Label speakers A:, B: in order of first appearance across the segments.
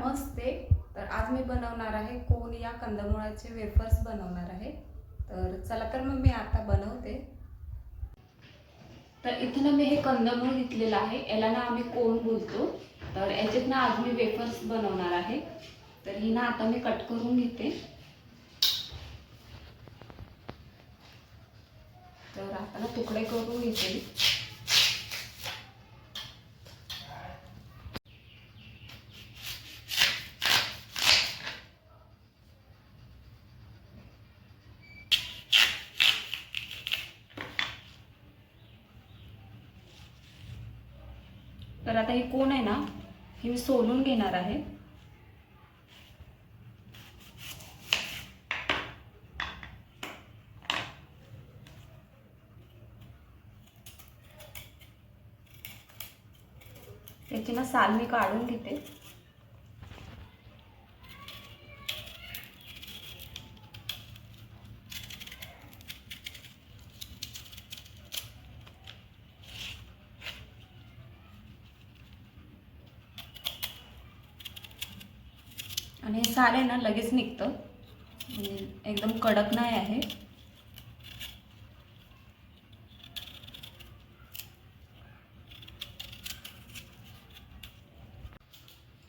A: नमस्ते. तर आज मी बनवणार आहे कोण या कंदमुळाचे वेफर्स बनवणार आहे. तर चला तर मग मी आता बनवते. तर इथं ना मी हे कंदमूळ घेतलेलं आहे. याला ना आम्ही कोण बोलतो. तर याच्यात ना आज मी वेफर्स बनवणार आहे. तर ही ना आता मी कट करून घेते. तर आता ना तुकडे करून घेते. तर आता ही कोण आहे ना हे मी सोलून घेणार आहे. त्याची ना साल मी काढून घेते. आणि हे साल आहे ना लगेच निघतं. एकदम कडक नाही आहे.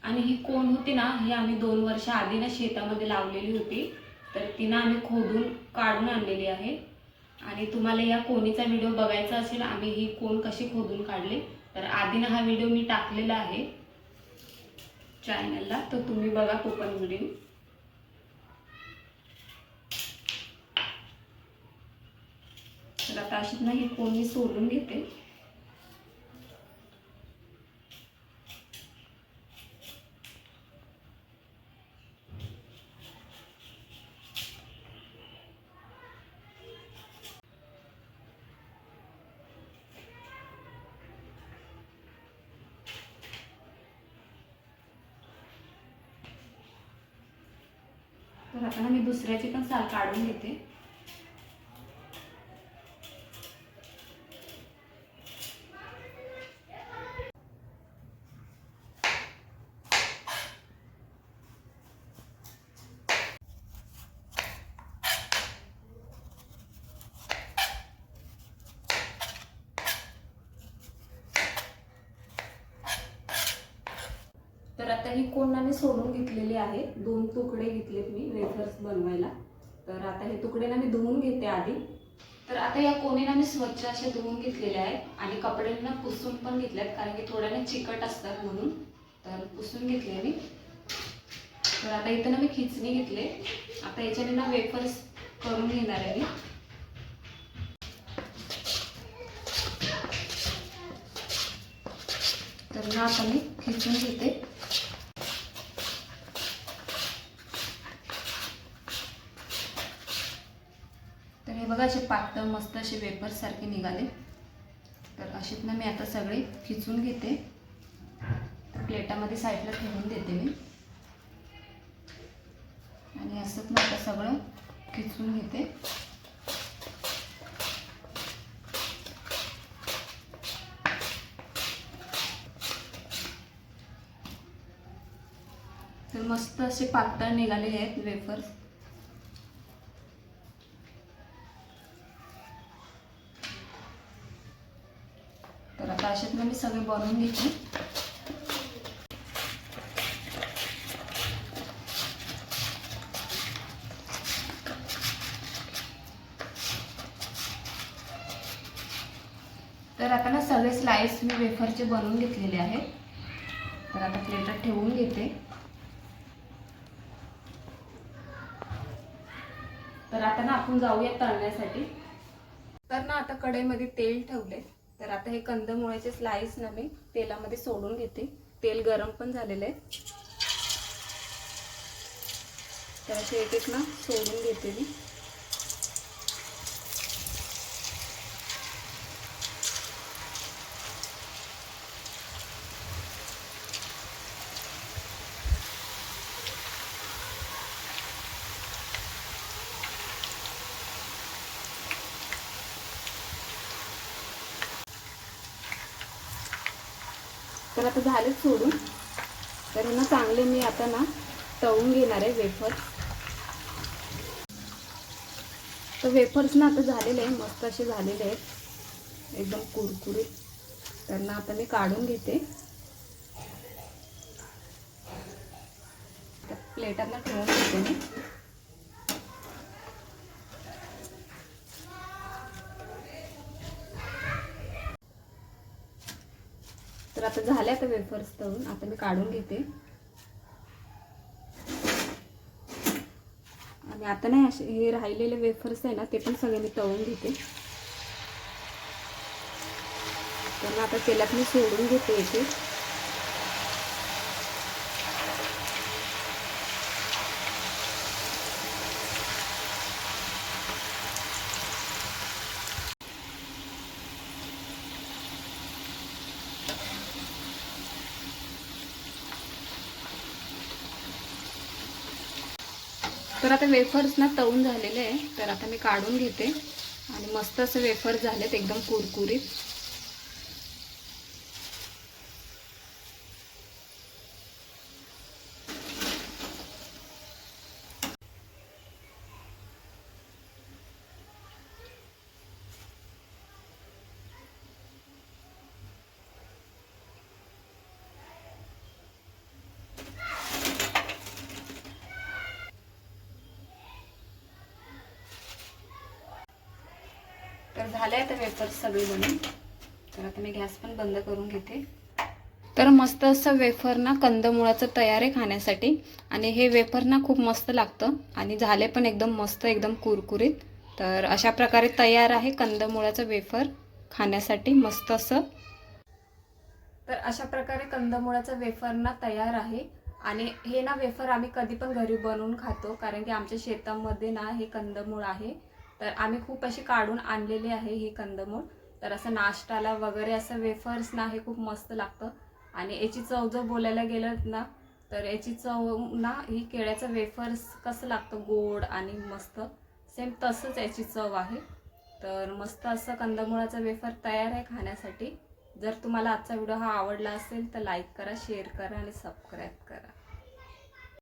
A: आणि ही कोण होती ना ही आम्ही दोन वर्ष आधी ना शेतामध्ये लावलेली होती. तर तिनं आम्ही खोदून काढून आणलेली आहे. आणि तुम्हाला या कोणीचा व्हिडिओ बघायचा असेल आम्ही ही कोण कशी खोदून काढली तर आधी ना हा व्हिडिओ मी टाकलेला आहे. चॅनलला तर तुम्ही बघा कोकण व्हिडिओ तर आता अशीच नाही कोणी सोडून घेते. तर आता मी दुसऱ्याची पण साल काढून घेते तर आता ही कोणाने सोडून घेतलेली आहे. दोन तुकडे घेतलेत मी वेफर्स बनवायला. तर आता हे तुकडे ना मी धुवून घेते आधी. तर आता या कोणीना मी स्वच्छ असे धुवून घेतलेले आहेत आणि कपड्यांना पुसून पण घेतल्यात कारण की थोड्याने चिकट असतात म्हणून. तर पुसून घेतले मी. तर आता इथं ना मी खिचणी घेतले. आता याच्याने ना वेफर्स करून घेणार आहे मी. तर ना आता मी खिचून घेते. हे बघा असे पातळ मस्त असे वेफर्ससारखे निघाले. तर अशीत ना मी आता सगळे खिचून घेते. तर प्लेटामध्ये साईडला ठेवून देते मी. आणि असंच ना आता सगळं खिचून घेते. तर मस्त असे पातळ निघालेले आहेत वेफर्स तर आता मी सगळे बनवून घेते. तर आता ना सगळे स्लाइस मी वेफरचे बनवून घेतलेले आहेत. तर आता प्लेटात ठेवून घेते. तर आता ना आपण जाऊया तळण्यासाठी. तर ना आता कढईमध्ये तेल ठेवले तर आता हे कंदमुळ्याचे स्लाइस ना मी तेलामध्ये सोडून घेते. तेल गरम पण झालेलं आहे. तर असे एक एक ना सोडून घेते मी. तर आता झालेच सोडून. तर ना चांगले मी आता ना तळून घेणार आहे वेफर तर वेफर्स ना आता झालेले आहे मस्त असे झालेले आहेत. एकदम कुरकुरीत. तर ना आता मी काढून घेते. प्लेटांना ठेवून घेते मी. तर आता झाले आता वेफर्स तळून. आता मी काढून घेते. आणि आता नाही असे हे राहिलेले वेफर्स आहे ना ते पण सगळे मी तळून घेते. तर आता तेलात मी सोडून घेते येते तर आता वेफर्स ना तळून झालेले आहे. तर आता मी काढून घेते. आणि मस्त असे वेफर्स झालेत एकदम कुरकुरीत. तर झाले आता वेफर्स सगळे बनून तर आता मी गॅस पण बंद करून घेते. तर मस्त असं वेफर ना कंदमुळाचं तयार आहे खाण्यासाठी. आणि हे वेफर ना खूप मस्त लागतं. आणि झाले पण एकदम मस्त एकदम कुरकुरीत. तर अशा प्रकारे तयार आहे कंदमुळाचं वेफर खाण्यासाठी मस्त असं. तर अशा प्रकारे कंदमुळाचं वेफर ना तयार आहे. आणि हे ना वेफर आम्ही कधी पण घरी बनवून खातो. कारण की आमच्या शेतामध्ये ना हे कंदमूळ आहे. तर आम्ही खूप अशी काढून आणलेली आहे ही कंदमूळ. तर असं नाश्ताला वगैरे असं वेफर्स ना हे खूप मस्त लागतं. आणि याची चव जर बोलायला गेलं ना तर याची चव ना ही केळ्याचं वेफर्स कसं लागतं गोड आणि मस्त. सेम तसंच याची चव आहे. तर मस्त असं कंदमुळाचं वेफर तयार आहे खाण्यासाठी. जर तुम्हाला आजचा व्हिडिओ हा आवडला असेल तर लाईक करा शेअर करा आणि सबस्क्राईब करा.